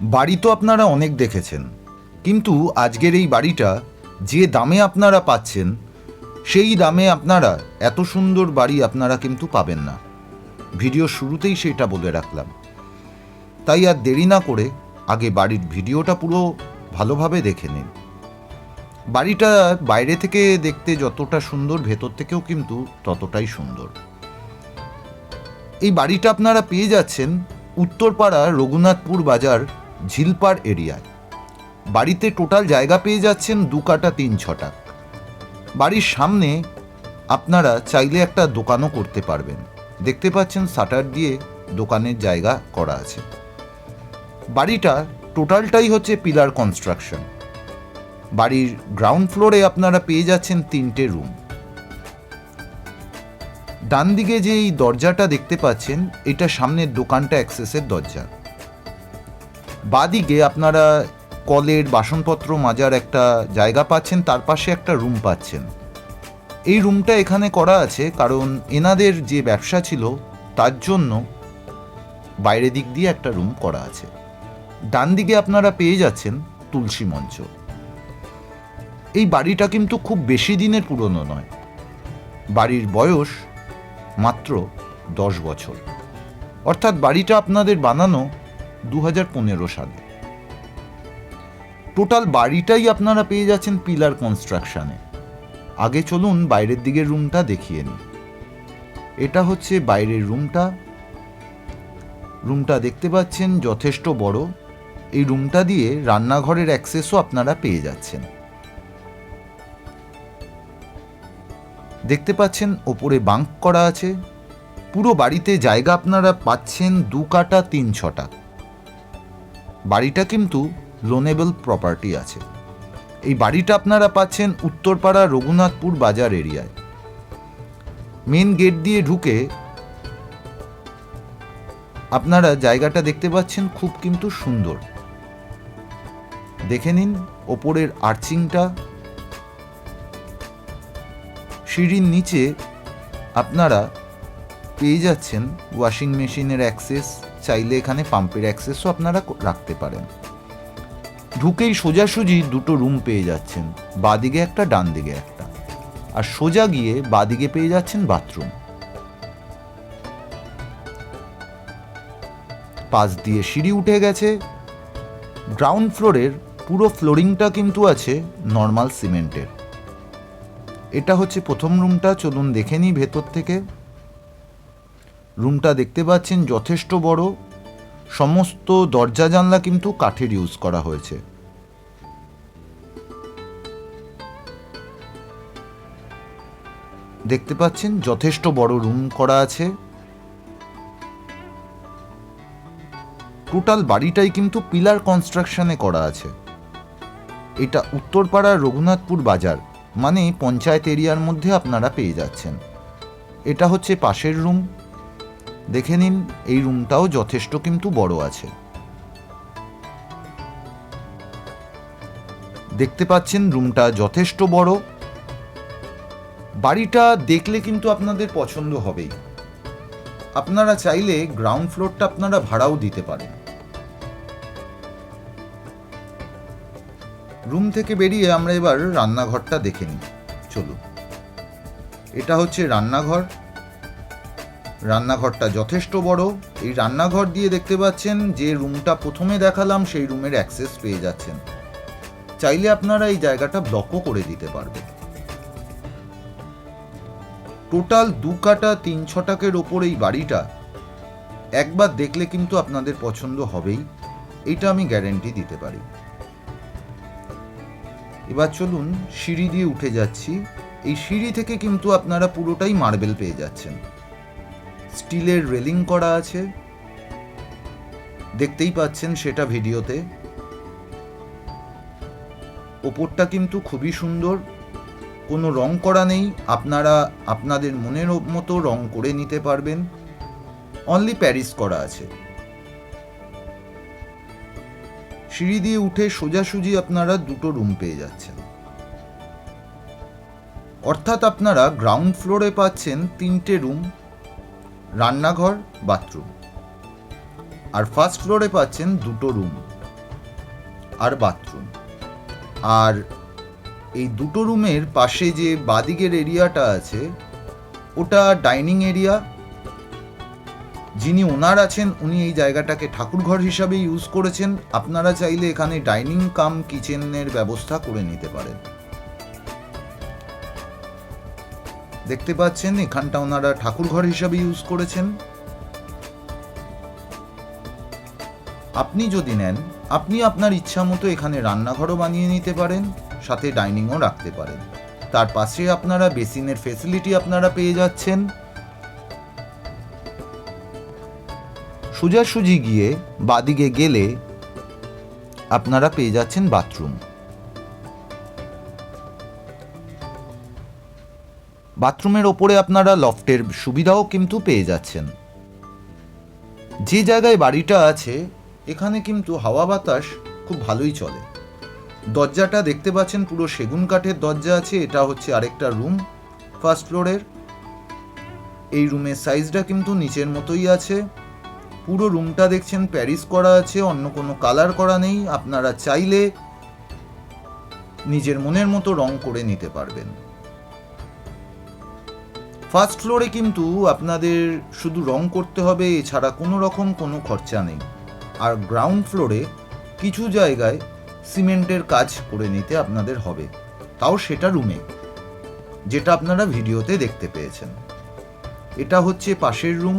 বাড়ি তো আপনারা অনেক দেখেছেন। কিন্তু আজকের এই বাড়িটা যে দামে আপনারা পাচ্ছেন, সেই দামে আপনারা এত সুন্দর বাড়ি আপনারা কিন্তু পাবেন না। ভিডিও শুরুতেই সেটা বলে রাখলাম। তাই আর দেরি না করে আগে বাড়ির ভিডিওটা পুরো ভালোভাবে দেখে নিন। বাড়িটা বাইরে থেকে দেখতে যতটা সুন্দর, ভেতর থেকেও কিন্তু ততটাই সুন্দর। এই বাড়িটা আপনারা পেয়ে যাচ্ছেন উত্তরপাড়া রঘুনাথপুর বাজার ঝিলপাড় এরিয়ায়। বাড়িতে টোটাল জায়গা পেয়ে যাচ্ছেন দু কাটা তিন ছটা। বাড়ির সামনে আপনারা চাইলে একটা দোকানও করতে পারবেন। দেখতে পাচ্ছেন শাটার দিয়ে দোকানের জায়গা করা আছে। বাড়িটা টোটালটাই হচ্ছে পিলার কনস্ট্রাকশন। বাড়ির গ্রাউন্ড ফ্লোরে আপনারা পেয়ে যাচ্ছেন তিনটে রুম। ডান দিকে যে এই দরজাটা দেখতে পাচ্ছেন, এটা সামনের দোকানটা অ্যাক্সেসের দরজা। বাদিকে আপনারা কলের বাসনপত্র মাজার একটা জায়গা পাচ্ছেন, তার পাশে একটা রুম পাচ্ছেন। এই রুমটা এখানে করা আছে কারণ এনাদের যে ব্যবসা ছিল, তার জন্য বাইরে দিক দিয়ে একটা রুম করা আছে। ডান দিকে আপনারা পেয়ে যাচ্ছেন তুলসী মঞ্চ। এই বাড়িটা কিন্তু খুব বেশি দিনের পুরনো নয়। বাড়ির বয়স মাত্র দশ বছর। অর্থাৎ বাড়িটা আপনাদের বানানো দু সালে। টোটাল বাড়িটাই আপনারা পেয়ে যাচ্ছেন পিলার কনস্ট্রাকশনে আগে চলুন বাইরের দিকের রুমটা দেখিয়ে নিই। এটা হচ্ছে বাইরের রুমটা রুমটা দেখতে পাচ্ছেন যথেষ্ট বড়। এই রুমটা দিয়ে রান্নাঘরের অ্যাক্সেসও আপনারা পেয়ে যাচ্ছেন। দেখতে পাচ্ছেন ওপরে বাঙ্ক করা আছে। পুরো বাড়িতে জায়গা আপনারা পাচ্ছেন দু কাটা তিন ছটা। বাড়িটা কিন্তু লোনেবল প্রপার্টি আছে। এই বাড়িটা আপনারা পাচ্ছেন উত্তরপাড়া রঘুনাথপুর বাজার এরিয়ায়। মেন গেট দিয়ে ঢুকে আপনারা জায়গাটা দেখতে পাচ্ছেন খুব কিন্তু সুন্দর। দেখে নিন ওপরের আর্চিংটা। সিঁড়ির নিচে আপনারা পেয়ে যাচ্ছেন ওয়াশিং মেশিনের অ্যাক্সেস। চাইলে এখানে পাম্পের অ্যাক্সেসও আপনারা রাখতে পারেন। ঢুকেই সোজাসুজি দুটো রুম পেয়ে যাচ্ছেন, বাদিকে একটা ডান দিকে একটা। আর সোজা গিয়ে বাদিকে পেয়ে যাচ্ছেন বাথরুম। পাশ দিয়ে সিঁড়ি উঠে গেছে। গ্রাউন্ড ফ্লোরের পুরো ফ্লোরিংটা কিন্তু আছে নর্মাল সিমেন্টের। এটা হচ্ছে প্রথম রুমটা, চলুন দেখে নিই ভেতর থেকে। রুমটা দেখতে পাচ্ছেন যথেষ্ট বড়। সমস্ত দরজা জানলা কিন্তু কাঠের ইউজ করা হয়েছে। দেখতে পাচ্ছেন যথেষ্ট বড় রুম করা আছে। টোটাল বাড়িটাই কিন্তু পিলার কনস্ট্রাকশনে করা আছে। এটা উত্তরপাড়ার রঘুনাথপুর বাজার মানে পঞ্চায়েত এরিয়ার মধ্যে আপনারা পেয়ে যাচ্ছেন। এটা হচ্ছে পাশের রুম দেখে নিন, এই রুমটাও যথেষ্ট কিন্তু বড় আছে। দেখতে পাচ্ছেন রুমটা যথেষ্ট বড়। বাড়িটা দেখলে কিন্তু আপনাদের পছন্দ হবেই। আপনারা চাইলে গ্রাউন্ড ফ্লোরটা আপনারা ভাড়াও দিতে পারেন। রুম থেকে বেরিয়ে আমরা এবার রান্নাঘরটা দেখে নিই। চলুন। এটা হচ্ছে রান্নাঘর। রান্নাঘরটা যথেষ্ট বড়। এই রান্নাঘর দিয়ে দেখতে পাচ্ছেন যে রুমটা প্রথমে দেখালাম, সেই রুমের অ্যাক্সেস পেয়ে যাচ্ছেন। চাইলে আপনারা এই জায়গাটা ব্লকও করে দিতে পারবেন। টোটাল দু কাটা, তিন ছটাকের ওপর এই বাড়িটা। একবার দেখলে কিন্তু আপনাদের পছন্দ হবেই। এটা আমি গ্যারেন্টি দিতে পারি। এবার চলুন সিঁড়ি দিয়ে উঠে যাচ্ছি। এই সিঁড়ি থেকে কিন্তু আপনারা পুরোটাই মার্বেল পেয়ে যাচ্ছেন। স্টিলের রেলিং করা আছে। দেখতেই পাচ্ছেন সেটা ভিডিওতে। ওপরটা কিন্তু খুবই সুন্দর। কোনো রং করা নেই। আপনারা, আপনাদের মনের মতো রং করে নিতে পারবেন। অনলি প্যারিস করা আছে। সিঁড়ি দিয়ে উঠে সোজাসুজি আপনারা দুটো রুম পেয়ে যাচ্ছেন। অর্থাৎ আপনারা গ্রাউন্ড ফ্লোরে পাচ্ছেন তিনটে রুম রান্নাঘর, বাথরুম। আর ফার্স্ট ফ্লোরে পাচ্ছেন দুটো রুম আর বাথরুম আর এই দুটো রুমের পাশে যে বাদিকের এরিয়াটা আছে, ওটা ডাইনিং এরিয়া যিনি ওনার আছেন, উনি এই জায়গাটাকে ঠাকুরঘর হিসাবে ইউজ করেছেন। আপনারা চাইলে এখানে ডাইনিং কাম কিচেনের ব্যবস্থা করে নিতে পারেন। দেখতে পাচ্ছেন, এখানটা ওনারা ঠাকুরঘর হিসাবে ইউজ করেছেন। আপনি যদি নেন, আপনি আপনার ইচ্ছা মতো এখানে রান্নাঘরও বানিয়ে নিতে পারেন, সাথে ডাইনিংও রাখতে পারেন। তার পাশে আপনারা বেসিনের ফেসিলিটি আপনারা পেয়ে যাচ্ছেন। সোজাসুজি গিয়ে বাদিকে গেলে আপনারা পেয়ে যাচ্ছেন বাথরুম বাথরুমের ওপরে আপনারা লফটের সুবিধাও কিন্তু পেয়ে যাচ্ছেন। যে জায়গায় বাড়িটা আছে, এখানে কিন্তু হাওয়া বাতাস খুব ভালোই চলে। দরজাটা দেখতে পাচ্ছেন পুরো সেগুন কাঠের দরজা আছে, এটা হচ্ছে আরেকটা রুম, ফার্স্ট ফ্লোরের। এই রুমের সাইজটা কিন্তু নিচের মতোই আছে। পুরো রুমটা দেখছেন প্যারিস করা আছে, অন্য কোনো কালার করা নেই, আপনারা চাইলে নিজের মনের মতো রং করে নিতে পারবেন। ফার্স্ট ফ্লোরে কিন্তু আপনাদের শুধু রং করতে হবে, এছাড়া কোনো রকম কোনো খরচা নেই। আর গ্রাউন্ড ফ্লোরে কিছু জায়গায় সিমেন্টের কাজ করে নিতে আপনাদের হবে। তাও সেটা রুমে যেটা আপনারা ভিডিওতে দেখতে পেয়েছেন। এটা হচ্ছে পাশের রুম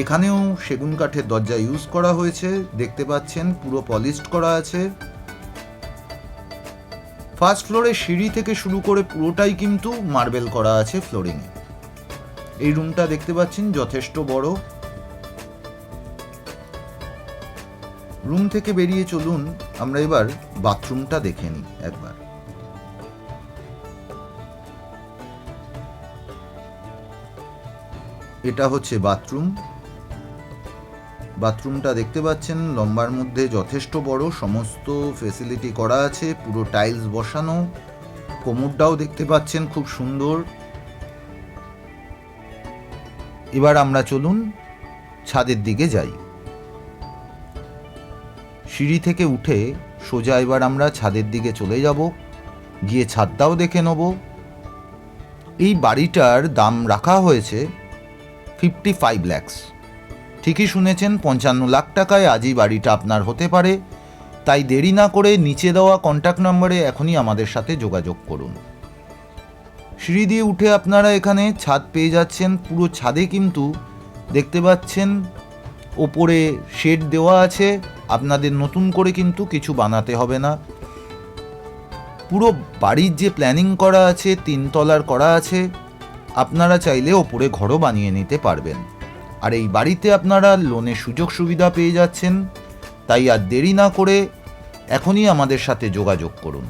এখানেও সেগুন কাঠের দরজা ইউজ করা হয়েছে। দেখতে পাচ্ছেন, পুরো পলিশড করা আছে। ফার্স্ট ফ্লোরে সিঁড়ি থেকে শুরু করে পুরোটাই কিন্তু মার্বেল করা আছে ফ্লোরিংয়ে এই রুমটা দেখতে পাচ্ছেন, যথেষ্ট বড়। রুম থেকে বেরিয়ে চলুন, আমরা এবার বাথরুমটা দেখে নিই একবার। এটা হচ্ছে বাথরুম। বাথরুমটা দেখতে পাচ্ছেন, লম্বার মধ্যে যথেষ্ট বড়, সমস্ত ফেসিলিটি করা আছে, পুরো টাইলস বসানো, কোমরটাও দেখতে পাচ্ছেন খুব সুন্দর। এবার আমরা চলুন ছাদের দিকে যাই। সিঁড়ি থেকে উঠে সোজা এবার আমরা ছাদের দিকে চলে যাব, গিয়ে ছাদটাও দেখে নেব। এই বাড়িটার দাম রাখা হয়েছে ফিফটি ফাইভ ল্যাক্স ঠিকই শুনেছেন, পঞ্চান্ন লাখ টাকায় আজই বাড়িটা আপনার হতে পারে। তাই দেরি না করে নিচে দেওয়া কন্ট্যাক্ট নম্বরে এখনই আমাদের সাথে যোগাযোগ করুন। সিঁড়ি দিয়ে উঠে আপনারা এখানে ছাদ পেয়ে যাচ্ছেন, পুরো ছাদে কিন্তু দেখতে পাচ্ছেন, ওপরে শেড দেওয়া আছে, আপনাদের নতুন করে কিন্তু কিছু বানাতে হবে না। পুরো বাড়ির যে প্ল্যানিং করা আছে, তিনতলার করা আছে, আপনারা চাইলে ওপরে ঘরও বানিয়ে নিতে পারবেন। আর এই বাড়িতে আপনারা লোনের সুযোগ সুবিধা পেয়ে যাচ্ছেন, তাই আর দেরি না করে এখনই আমাদের সাথে যোগাযোগ করুন।